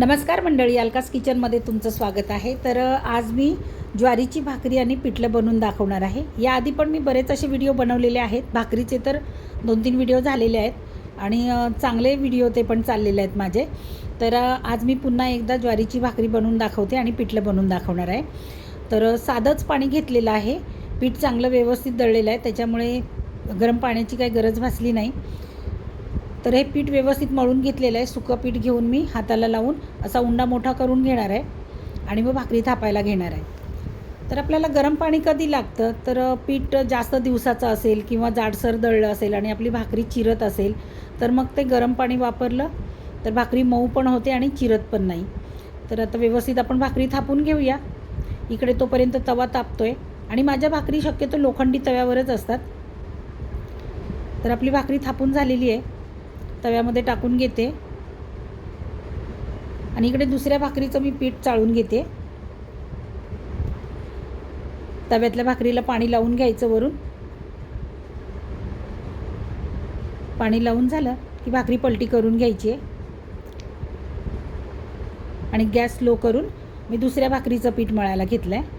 नमस्कार मंडळी अलकास किचनमध्ये तुमचं स्वागत आहे. तर आज मी ज्वारीची भाकरी आणि पिठलं बनवून दाखवणार आहे. याआधी पण मी बरेच असे व्हिडिओ बनवलेले आहेत. भाकरीचे तर दोन तीन व्हिडिओ झालेले आहेत आणि चांगले व्हिडिओ ते पण चाललेले आहेत माझे. तर आज मी पुन्हा एकदा ज्वारीची भाकरी बनवून दाखवते आणि पिठलं बनवून दाखवणार आहे. तर साधंच पाणी घेतलेलं आहे. पीठ चांगलं व्यवस्थित दळलेलं आहे. त्याच्यामुळे गरम पाण्याची काही गरज भासली नाही. तर हे पीठ व्यवस्थित मळून घेतलेलं आहे. सुकं पीठ घेऊन मी हाताला लावून असा उंडा मोठा करून घेणार आहे आणि मग भाकरी थापायला घेणार आहे. तर आपल्याला गरम पाणी कधी लागतं? तर पीठ जास्त दिवसाचं असेल किंवा जाडसर दळलं असेल आणि आपली भाकरी चिरत असेल तर मग ते गरम पाणी वापरलं तर भाकरी मऊ पण होते आणि चिरत पण नाही. तर आता व्यवस्थित आपण भाकरी थापून घेऊया. इकडे तोपर्यंत तवा तापतो आहे आणि माझ्या भाकरी शक्यतो लोखंडी तव्यावरच असतात. तर आपली भाकरी थापून झालेली आहे. तव्यामध्ये टाकून घेते. आणि इकडे दुसऱ्या भाकरीचं मी पीठ चाळून घेते. तव्यातल्या भाकरीला पाणी लावून घ्यायचं वरून. पाणी लावून झालं की भाकरी पलटी करून घ्यायची आहे. आणि गॅस स्लो करून मी दुसऱ्या भाकरीचं पीठ मळायला घेतलं आहे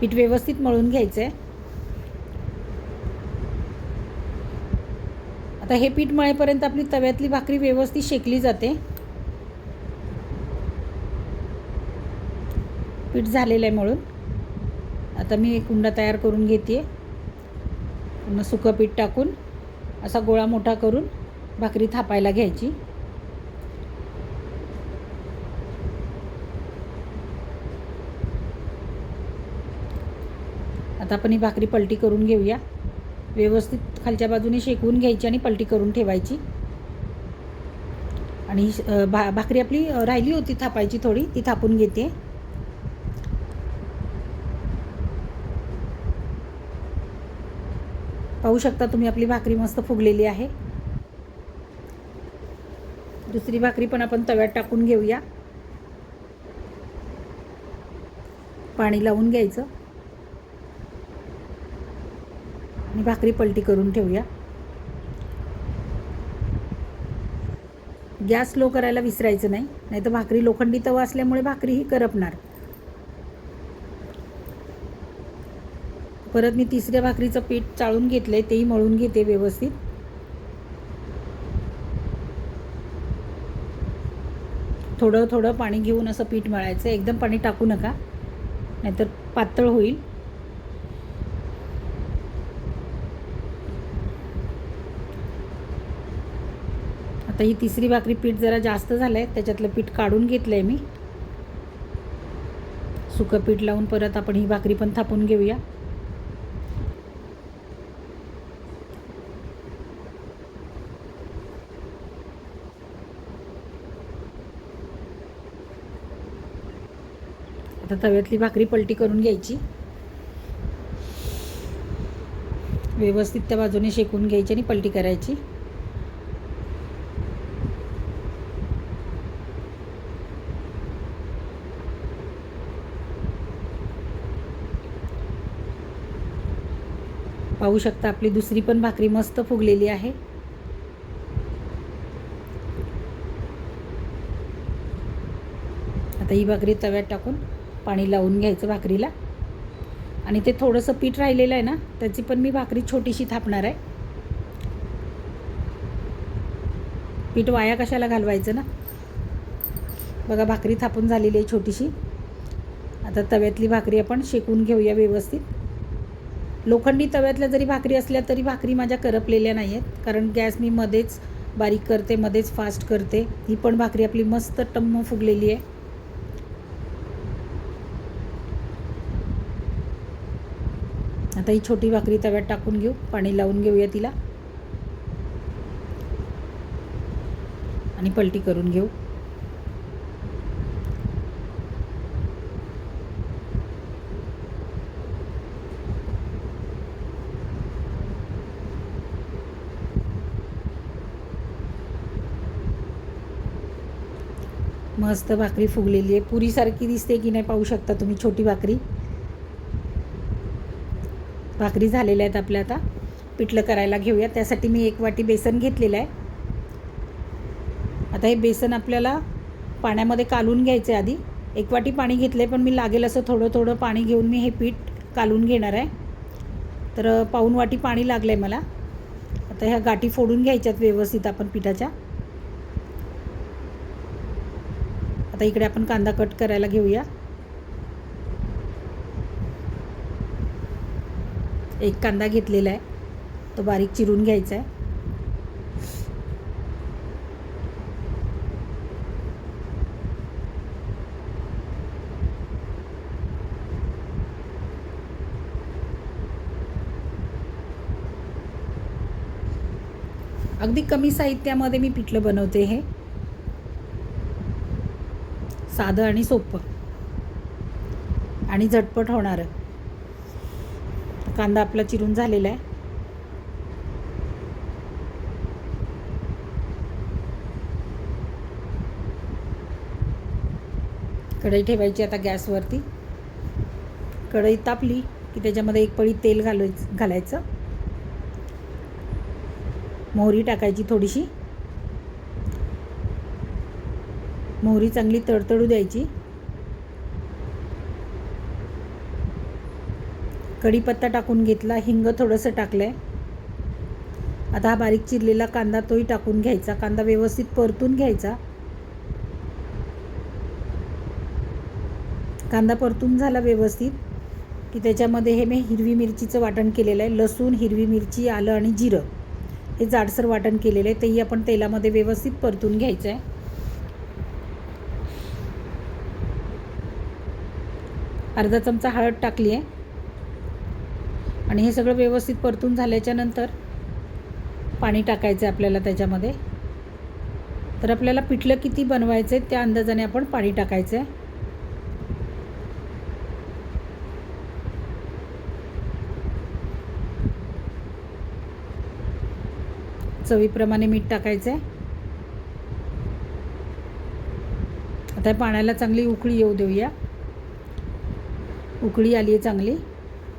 पीठ व्यवस्थित मळून घ्यायचं आहे आता हे पीठ मळेपर्यंत आपली तव्यातली भाकरी व्यवस्थित शेकली जाते. पीठ झालेलं आहे मळून. आता मी कुंडा तयार करून घेते पुन्हा सुकं पीठ टाकून असा गोळा मोठा करून भाकरी थापायला घ्यायची. आता आपण ही भाकरी पलटी करून घेऊया. व्यवस्थित खालच्या बाजूने शेकवून घ्यायची आणि पलटी करून ठेवायची. आणि श- भा भाकरी आपली राहिली होती थापायची थोडी ती थापून घेते. पाहू शकता तुम्ही आपली भाकरी मस्त फुगलेली आहे. दुसरी भाकरी पण आपण तव्यात टाकून घेऊया. पाणी लावून घ्यायचं. आणि भाकरी पलटी करून ठेवूया. गॅस स्लो करायला विसरायचं नाही नाहीतर भाकरी लोखंडी तवा असल्यामुळे भाकरी ही करपणार. परत मी तिसऱ्या भाकरीचं पीठ चाळून घेतलंय तेही मळून घेते व्यवस्थित. थोडं थोडं पाणी घेऊन असं पीठ मळायचं एकदम पाणी टाकू नका नाहीतर पातळ होईल. आता ही तिसरी भाकरी पीठ जरा जास्त झालं आहे त्याच्यातलं पीठ काढून घेतलं आहे मी. सुकं पीठ लावून परत आपण ही भाकरी पण थापून घेऊया. आता तव्यातली भाकरी पलटी करून घ्यायची. व्यवस्थित त्या बाजूने शेकून घ्यायची आणि पलटी करायची. पाहू शकता आपली दुसरी पण भाकरी मस्त फुगलेली आहे. आता ही भाकरी तव्यात टाकून पाणी लावून घ्यायचं भाकरीला. आणि ते थोडंसं पीठ राहिलेलं आहे ना त्याची पण मी भाकरी छोटीशी थापणार आहे. पीठ वाया कशाला घालवायचं ना? बघा भाकरी थापून झालेली आहे छोटीशी. आता तव्यातली भाकरी आपण शेकून घेऊया व्यवस्थित. लोखंडी तव्यातल्या जरी भाकरी असल्या तरी भाकरी माझ्या करपलेल्या नाही आहेत कारण गॅस मी मध्येच बारीक करते मध्येच फास्ट करते. ही पण भाकरी आपली मस्त टम्म फुगलेली आहे. आता ही छोटी भाकरी तव्यात टाकून घेऊ. पाणी लावून घेऊया तिला. आणि पलटी करून घेऊ. मस्त भाकरी फुगलेली आहे. पुरीसारखी दिसते की नाही पाहू शकता तुम्ही छोटी भाकरी. भाकरी झालेल्या आहेत आपल्या आता. पिठलं करायला घेऊया. त्यासाठी मी एक वाटी बेसन घेतलेलं आहे. आता हे बेसन आपल्याला पाण्यामध्ये कालून घ्यायचं आहे आधी. एक वाटी पाणी घेतलं आहे पण मी लागेल असं थोडं थोडं पाणी घेऊन मी हे पीठ कालून घेणार आहे. तर पाऊन वाटी पाणी लागलं आहे मला. आता ह्या गाठी फोडून घ्यायच्यात व्यवस्थित आपण पिठाच्या. आता इकडे आपण कांदा कट करायला घेऊया. एक कांदा घेतलेला आहे. तो बारीक चिरून घ्यायचा आहे. अगदी कमी साहित्यामध्ये मी पिठलं बनवते हे. साधं आणि सोपं. आणि झटपट होणारं. कांदा आपला चिरून झालेला आहे. कढई ठेवायची आता गॅसवरती. कढई तापली की त्याच्यामध्ये एक पळी तेल घालायचं. घालायचं. मोहरी टाकायची थोडीशी. मोहरी चांगली तडतडू द्यायची. कढीपत्ता टाकून घेतला हिंग थोडंसं टाकलं आहे आता हा बारीक चिरलेला कांदा तोही टाकून घ्यायचा. कांदा व्यवस्थित परतून घ्यायचा. कांदा परतून झाला व्यवस्थित की त्याच्यामध्ये हे मी हिरवी मिरचीचं वाटण केलेलं आहे. लसूण हिरवी मिरची आलं आणि जिरं हे जाडसर वाटण केलेलं आहे. तेही आपण तेलामध्ये व्यवस्थित परतून घ्यायचं आहे. अर्धा चमचा हळद टाकली आहे. आणि हे सगळं व्यवस्थित परतून झाल्याच्यानंतर पाणी टाकायचं आहे आपल्याला त्याच्यामध्ये. तर आपल्याला पिठलं किती बनवायचं आहे त्या अंदाजाने आपण पाणी टाकायचं आहे. चवीप्रमाणे मीठ टाकायचं आहे. आता पाण्याला चांगली उकळी येऊ देऊया. उकळी आली आहे चांगली.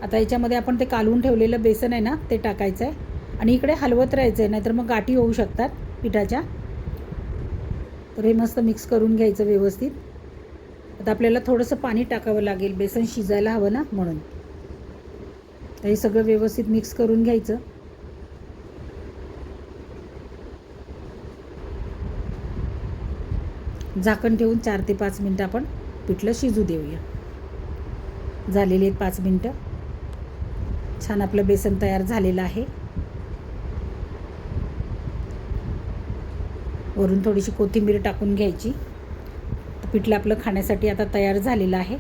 आता याच्यामध्ये आपण ते कालवून ठेवलेलं बेसन आहे ना ते टाकायचं आहे. आणि इकडे हलवत राहायचं आहे नाहीतर मग गाठी होऊ शकतात पिठाच्या. तर हे मस्त मिक्स करून घ्यायचं व्यवस्थित. आता आपल्याला थोडंसं पाणी टाकावं लागेल बेसन शिजायला हवं ना म्हणून. तर हे सगळं व्यवस्थित मिक्स करून घ्यायचं. झाकण ठेवून चार ते पाच मिनटं आपण पिठलं शिजू देऊया. झालेली आहेत पाच मिनटं. छान आपलं बेसन तयार झालेलं आहे. वरून थोडीशी कोथिंबीर टाकून घ्यायची. पिठलं आपलं खाण्यासाठी आता तयार झालेलं आहे.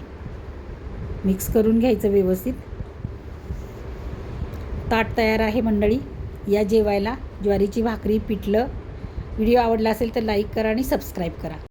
मिक्स करून घ्यायचं व्यवस्थित. ताट तयार आहे मंडळी. या जेवायला ज्वारीची भाकरी पिठलं. व्हिडिओ आवडला असेल तर लाईक करा आणि सबस्क्राईब करा.